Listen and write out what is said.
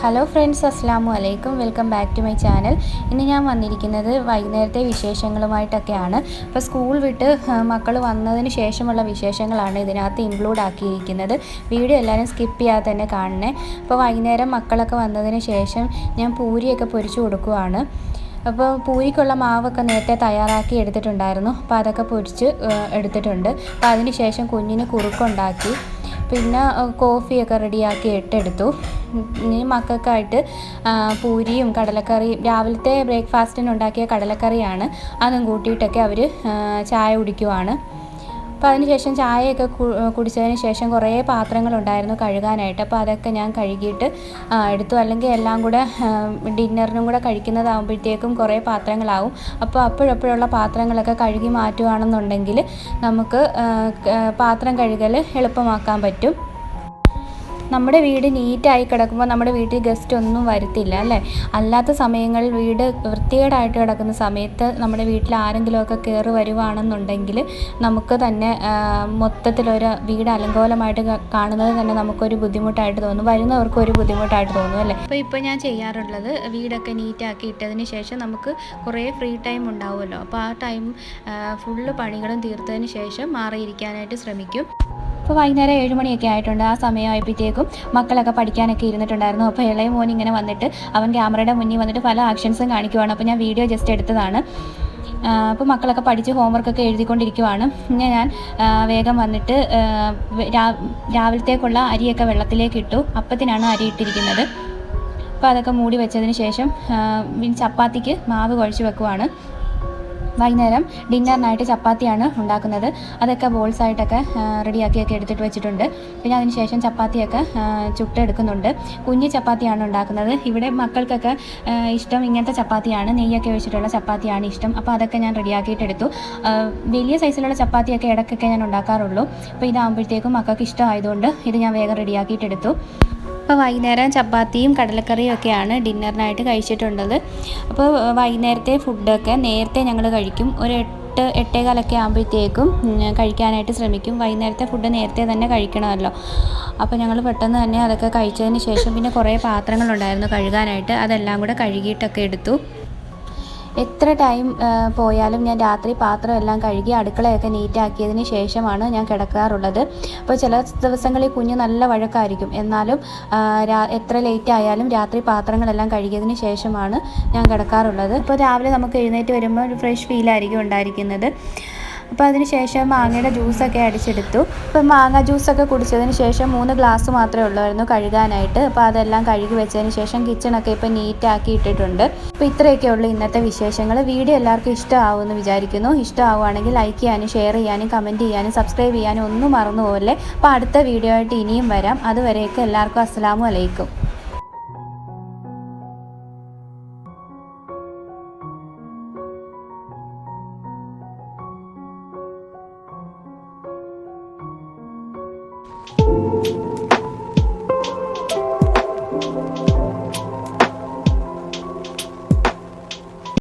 Hello friends അസ്സാമു അലൈക്കും welcome back to my channel ഇന്ന് ഞാൻ വന്നിരിക്കുന്നത് വൈകുന്നേരത്തെ വിശേഷങ്ങളുമായിട്ടൊക്കെയാണ്. അപ്പോൾ സ്കൂൾ വിട്ട് മക്കൾ വന്നതിന് ശേഷമുള്ള വിശേഷങ്ങളാണ് ഇതിനകത്ത് ഇൻക്ലൂഡ് ആക്കിയിരിക്കുന്നത്. വീഡിയോ എല്ലാവരും സ്കിപ്പ് ചെയ്യാതെ തന്നെ കാണണേ. അപ്പോൾ വൈകുന്നേരം മക്കളൊക്കെ വന്നതിന് ശേഷം ഞാൻ പൂരിയൊക്കെ പൊരിച്ചു കൊടുക്കുവാണ്. അപ്പോൾ പൂരിക്കുള്ള മാവൊക്കെ നേരത്തെ തയ്യാറാക്കി എടുത്തിട്ടുണ്ടായിരുന്നു. അപ്പോൾ അതൊക്കെ പൊരിച്ച് എടുത്തിട്ടുണ്ട്. അപ്പോൾ അതിന് ശേഷം കുഞ്ഞിന് കുറുക്കുണ്ടാക്കി. പിന്നെ കോഫിയൊക്കെ റെഡിയാക്കി ഇട്ടെടുത്തു. ഇനി മക്കൾക്കായിട്ട് പൂരിയും കടലക്കറിയും രാവിലത്തെ ബ്രേക്ക്ഫാസ്റ്റിന് ഉണ്ടാക്കിയ കടലക്കറിയാണ്. അതും കൂട്ടിയിട്ടൊക്കെ അവർ ചായ കുടിക്കുവാണ്. അപ്പോൾ അതിനുശേഷം ചായയൊക്കെ കുടിച്ചതിന് ശേഷം കുറേ പാത്രങ്ങളുണ്ടായിരുന്നു കഴുകാനായിട്ട്. അപ്പോൾ അതൊക്കെ ഞാൻ കഴുകിയിട്ട് എടുത്തു. അല്ലെങ്കിൽ എല്ലാം കൂടെ ഡിന്നറിനും കൂടെ കഴിക്കുന്നതാകുമ്പോഴത്തേക്കും കുറേ പാത്രങ്ങളാവും. അപ്പോൾ അപ്പോഴപ്പോഴുള്ള പാത്രങ്ങളൊക്കെ കഴുകി മാറ്റുകയാണെന്നുണ്ടെങ്കിൽ നമുക്ക് പാത്രം കഴുകൽ എളുപ്പമാക്കാൻ പറ്റും. നമ്മുടെ വീട് നീറ്റായി കിടക്കുമ്പോൾ നമ്മുടെ വീട്ടിൽ ഗസ്റ്റ് ഒന്നും വരത്തില്ല അല്ലേ? അല്ലാത്ത സമയങ്ങളിൽ വീട് വൃത്തികേടായിട്ട് കിടക്കുന്ന സമയത്ത് നമ്മുടെ വീട്ടിൽ ആരെങ്കിലുമൊക്കെ കയറി വരുവാണെന്നുണ്ടെങ്കിൽ നമുക്ക് തന്നെ മൊത്തത്തിലൊരു വീട് അലങ്കോലമായിട്ട് കാണുന്നത് തന്നെ നമുക്കൊരു ബുദ്ധിമുട്ടായിട്ട് തോന്നും. വരുന്നവർക്ക് ഒരു ബുദ്ധിമുട്ടായിട്ട് തോന്നും അല്ലേ? അപ്പോൾ ഇപ്പോൾ ഞാൻ ചെയ്യാറുള്ളത് വീടൊക്കെ നീറ്റാക്കി ഇട്ടതിന് ശേഷം നമുക്ക് കുറേ ഫ്രീ ടൈം ഉണ്ടാവുമല്ലോ. അപ്പോൾ ആ ടൈം ഫുള്ള് പണികളും തീർത്തതിന് ശേഷം മാറിയിരിക്കാനായിട്ട് ശ്രമിക്കും. അപ്പോൾ വൈകുന്നേരം ഏഴ് മണിയൊക്കെ ആയിട്ടുണ്ട്. ആ സമയമായപ്പോഴത്തേക്കും മക്കളൊക്കെ പഠിക്കാനൊക്കെ ഇരുന്നിട്ടുണ്ടായിരുന്നു. അപ്പോൾ ഇളയ മോൻ ഇങ്ങനെ വന്നിട്ട് അവൻ ക്യാമറയുടെ മുന്നിൽ വന്നിട്ട് പല ആക്ഷൻസും കാണിക്കുവാണ്. അപ്പോൾ ഞാൻ വീഡിയോ ജസ്റ്റ് എടുത്തതാണ്. അപ്പോൾ മക്കളൊക്കെ പഠിച്ച് ഹോംവർക്കൊക്കെ എഴുതിക്കൊണ്ടിരിക്കുവാണ്. പിന്നെ ഞാൻ വേഗം വന്നിട്ട് രാവിലത്തേക്കുള്ള അരിയൊക്കെ വെള്ളത്തിലേക്ക് ഇട്ടു. അപ്പത്തിനാണ് അരി ഇട്ടിരിക്കുന്നത്. അപ്പോൾ അതൊക്കെ മൂടി വെച്ചതിന് ശേഷം ചപ്പാത്തിക്ക് മാവ് കുഴച്ച് വെക്കുവാണ്. വൈകുന്നേരം ഡിന്നറിനായിട്ട് ചപ്പാത്തിയാണ് ഉണ്ടാക്കുന്നത്. അതൊക്കെ ബോൾസ് ആയിട്ടൊക്കെ റെഡിയാക്കിയൊക്കെ എടുത്തിട്ട് വെച്ചിട്ടുണ്ട്. പിന്നെ അതിനുശേഷം ചപ്പാത്തിയൊക്കെ ചുട്ടെടുക്കുന്നുണ്ട്. കുഞ്ഞ് ചപ്പാത്തിയാണ് ഉണ്ടാക്കുന്നത്. ഇവിടെ മക്കൾക്കൊക്കെ ഇഷ്ടം ഇങ്ങനത്തെ ചപ്പാത്തിയാണ്. നെയ്യൊക്കെ വെച്ചിട്ടുള്ള ചപ്പാത്തിയാണ് ഇഷ്ടം. അപ്പോൾ അതൊക്കെ ഞാൻ റെഡിയാക്കിയിട്ടെടുത്തു വലിയ സൈസിലുള്ള ചപ്പാത്തിയൊക്കെ ഇടയ്ക്കൊക്കെ ഞാൻ ഉണ്ടാക്കാറുള്ളൂ. അപ്പോൾ ഇതാകുമ്പോഴത്തേക്കും മക്കൾക്ക് ഇഷ്ടമായതുകൊണ്ട് ഇത് ഞാൻ വേഗം റെഡിയാക്കിയിട്ട് എടുത്തു. അപ്പോൾ വൈകുന്നേരം ചപ്പാത്തിയും കടലക്കറിയും ഒക്കെയാണ് ഡിന്നറിനായിട്ട് കഴിച്ചിട്ടുള്ളത്. അപ്പോൾ വൈകുന്നേരത്തെ ഫുഡൊക്കെ നേരത്തെ ഞങ്ങൾ കഴിക്കും. ഒരു എട്ട് എട്ടേകാലൊക്കെ ആകുമ്പോഴത്തേക്കും കഴിക്കാനായിട്ട് ശ്രമിക്കും. വൈകുന്നേരത്തെ ഫുഡ് നേരത്തെ തന്നെ കഴിക്കണമല്ലോ. അപ്പോൾ ഞങ്ങൾ പെട്ടെന്ന് തന്നെ അതൊക്കെ കഴിച്ചതിന് ശേഷം പിന്നെ കുറേ പാത്രങ്ങളുണ്ടായിരുന്നു കഴുകാനായിട്ട്. അതെല്ലാം കൂടെ കഴുകിയിട്ടൊക്കെ എടുത്തു. എത്ര ടൈം പോയാലും ഞാൻ രാത്രി പാത്രമെല്ലാം കഴുകി അടുക്കളയൊക്കെ നീറ്റാക്കിയതിന് ശേഷമാണ് ഞാൻ കിടക്കാറുള്ളത്. അപ്പോൾ ചില ദിവസങ്ങളിൽ കുഞ്ഞ് നല്ല വഴക്കായിരിക്കും. എന്നാലും എത്ര ലേറ്റ് ആയാലും രാത്രി പാത്രങ്ങളെല്ലാം കഴുകിയതിന് ശേഷമാണ് ഞാൻ കിടക്കാറുള്ളത്. അപ്പോൾ രാവിലെ നമുക്ക് എഴുന്നേറ്റ് വരുമ്പോൾ ഒരു ഫ്രഷ് ഫീലായിരിക്കും ഉണ്ടായിരിക്കുന്നത്. അപ്പോൾ അതിന് ശേഷം മാങ്ങയുടെ ജ്യൂസൊക്കെ അടിച്ചെടുത്തു. അപ്പോൾ മാങ്ങ ജ്യൂസൊക്കെ കുടിച്ചതിന് ശേഷം മൂന്ന് ഗ്ലാസ് മാത്രമേ ഉള്ളായിരുന്നു കഴുകാനായിട്ട്. അപ്പോൾ അതെല്ലാം കഴുകി വെച്ചതിന് ശേഷം കിച്ചണൊക്കെ ഇപ്പോൾ നീറ്റാക്കി ഇട്ടിട്ടുണ്ട്. അപ്പോൾ ഇത്രയൊക്കെ ഉള്ളൂ ഇന്നത്തെ വിശേഷങ്ങൾ വീഡിയോ എല്ലാവർക്കും ഇഷ്ടമാവുമെന്ന് വിചാരിക്കുന്നു. ഇഷ്ടമാവുകയാണെങ്കിൽ ലൈക്ക് ചെയ്യാനും ഷെയർ ചെയ്യാനും കമന്റ് ചെയ്യാനും സബ്സ്ക്രൈബ് ചെയ്യാനും ഒന്നും മറന്നു പോകല്ലേ അപ്പോൾ അടുത്ത വീഡിയോ ആയിട്ട് ഇനിയും വരാം. അതുവരെയൊക്കെ എല്ലാവർക്കും അസ്സലാമു അലൈക്കും.